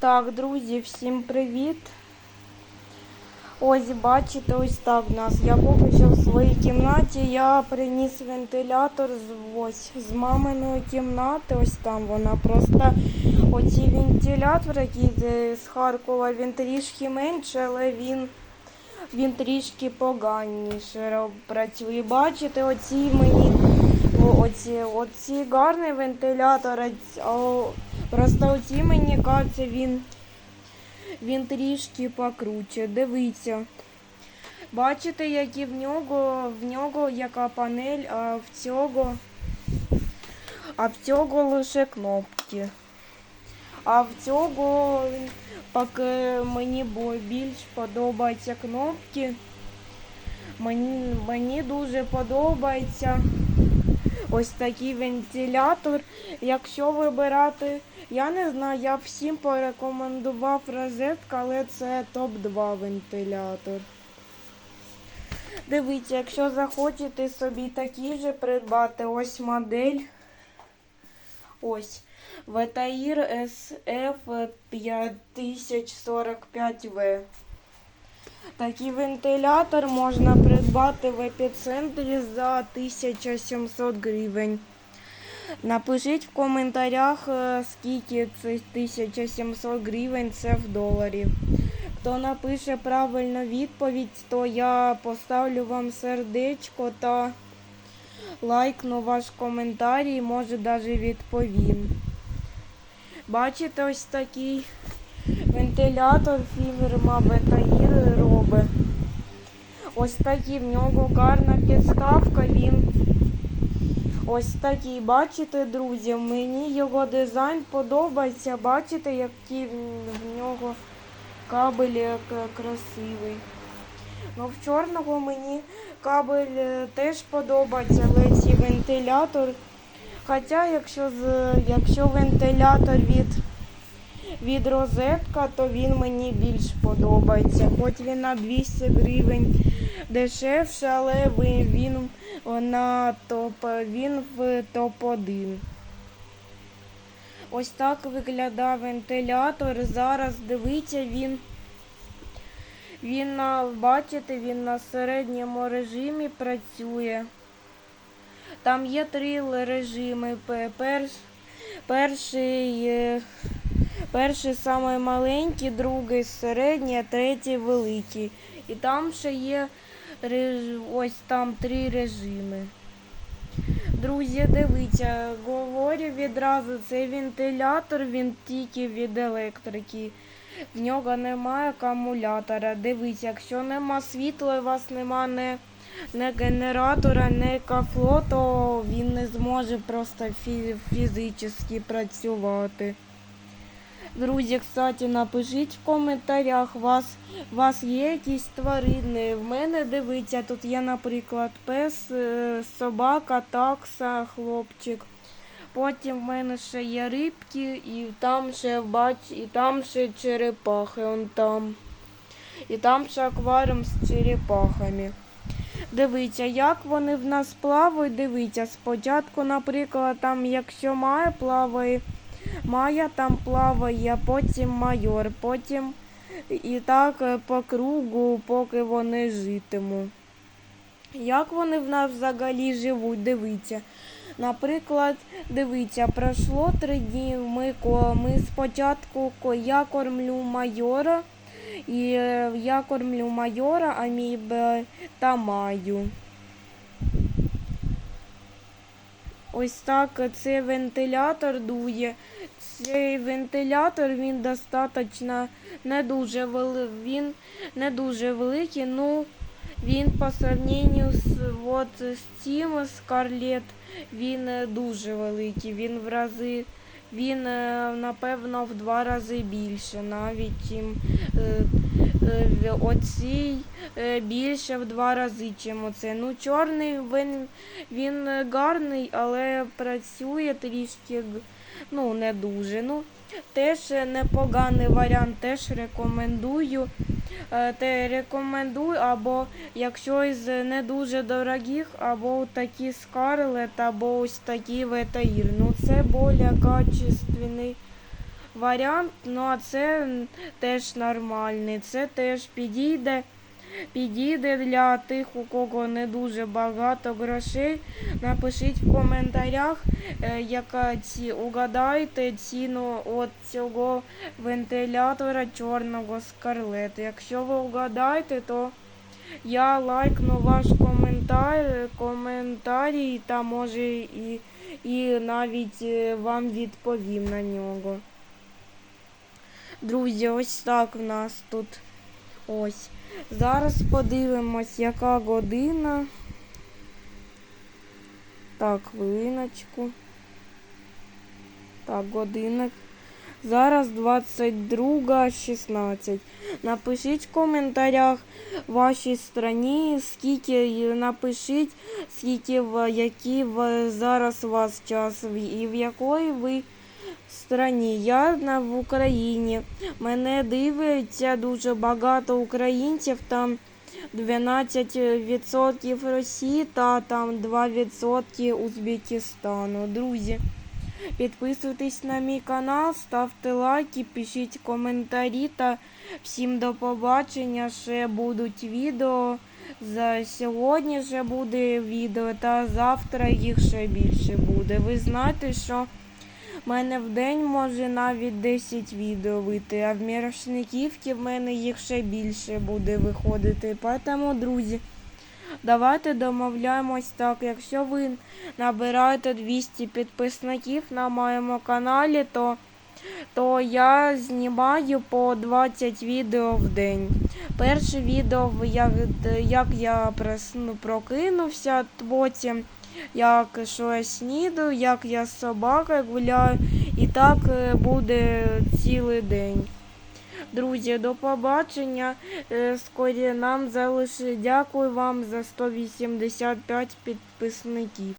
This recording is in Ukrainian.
Так, друзі, всім привіт. Ось бачите, ось так в нас. Я поки що в своїй кімнаті. Я приніс вентилятор з ось з маминої кімнати. Ось там вона. Просто оці вентилятор, який з- Харкова, він трішки менше, але він, він трішки поганіше працює. Бачите, оці мені оці, оці гарний вентилятор, просто оці мені кажеться, він, він трішки покруче. Дивіться. Бачите, які в нього, в нього яка панель, а в цього, а в цього лише кнопки. А в цього поки мені більш подобаються кнопки. Мені, мені дуже подобається ось такий вентилятор. Якщо вибирати, я не знаю, я всім порекомендував розетка, але це топ-2 вентилятор. Дивіться, якщо захочете собі такий же придбати, ось модель. Ось. Ватаїр SF 5045V. Такий вентилятор можна придбати в епіцентрі за 1700 гривень. Напишіть в коментарях, е, скільки це 1700 гривень це в доларі. Хто напише правильну відповідь, то я поставлю вам сердечко та лайкну ваш коментарій, може навіть відповім. Бачите, ось такий вентилятор фірма Ветаїр робить. Ось такий в нього гарна підставка. Він ось такий, бачите, друзі, мені його дизайн подобається. Бачите, який в нього кабель красивий. Ну, в чорного мені кабель теж подобається, але цей вентилятор. Хоча, якщо, якщо вентилятор від від розетка, то він мені більш подобається. Хоч він на 200 гривень дешевше, але він на топ, він в топ-1. Ось так виглядає вентилятор. Зараз дивіться, він, він на, бачите, він на середньому режимі працює. Там є три режими. Перш, перший, е, перший самий маленький, другий середній, а третій великий. І там ще є ось там три режими. Друзі, дивіться, говорю відразу, цей вентилятор, він тільки від електрики. В нього немає акумулятора. Дивіться, якщо нема світла, у вас нема не, не генератора, не кафло, то він не зможе просто фі- фізично працювати. Друзі, кстати, напишіть в коментарях, вас, у вас є якісь тварини. В мене дивіться, тут є, наприклад, пес, е, собака, такса, хлопчик. Потім в мене ще є рибки, і там ще бач, і там ще черепахи, он там. І там ще акваріум з черепахами. Дивіться, як вони в нас плавають. Дивіться, спочатку, наприклад, там, якщо має плаває, Майя там плаває, потім майор, потім і так е, по кругу, поки вони житимуть. Як вони в нас взагалі живуть, дивіться. Наприклад, дивіться, пройшло три дні. Ми, ми спочатку я кормлю майора, і е, я кормлю майора, а мій та маю. Ось так цей вентилятор дує. Цей вентилятор він достатньо не дуже вели... він не дуже великий, ну він по сравненню з от з цим Скарлет, він е, дуже великий. Він в рази він е, напевно в два рази більше, навіть е, е, оцій більше в два рази, чим оце. Ну, чорний він, він гарний, але працює трішки ну, не дуже. Ну, теж непоганий варіант, теж рекомендую. Е, рекомендуй, або якщо із не дуже дорогих, або такі скарлет, або ось такі Ветаїр. Ну це більш качественний варіант, ну а це теж нормальний. Це теж підійде. Підійде для тих, у кого не дуже багато грошей. Напишіть в коментарях, е, яка ці угадайте ціну от цього вентилятора чорного скарлет. Якщо ви угадаєте, то я лайкну ваш коментар, коментарій та може і, і навіть е, вам відповім на нього. Друзі, ось так в нас тут. Ось. Зараз подивимось, яка година. Так, хвилиночку. Так, годинник. Зараз 22.16. Напишіть в коментарях вашій страні, скільки напишіть, скільки в які в зараз у вас час і в якої ви страні. Я в Україні. Мене дивиться дуже багато українців. Там 12% Росії та там 2% Узбекистану. Друзі, підписуйтесь на мій канал, ставте лайки, пишіть коментарі та всім до побачення. Ще будуть відео. За сьогодні ще буде відео, та завтра їх ще більше буде. Ви знаєте, що в мене в день може навіть 10 відео вийти, а в Мірошниківці в мене їх ще більше буде виходити. Тому, друзі, давайте домовляємось так. Якщо ви набираєте 200 підписників на моєму каналі, то, то я знімаю по 20 відео в день. Перше відео, як, як я прокинувся, потім як що я снідаю, як я з собакою гуляю, і так е, буде цілий день. Друзі, до побачення. Е, Скорі нам залишить. Дякую вам за 185 підписників.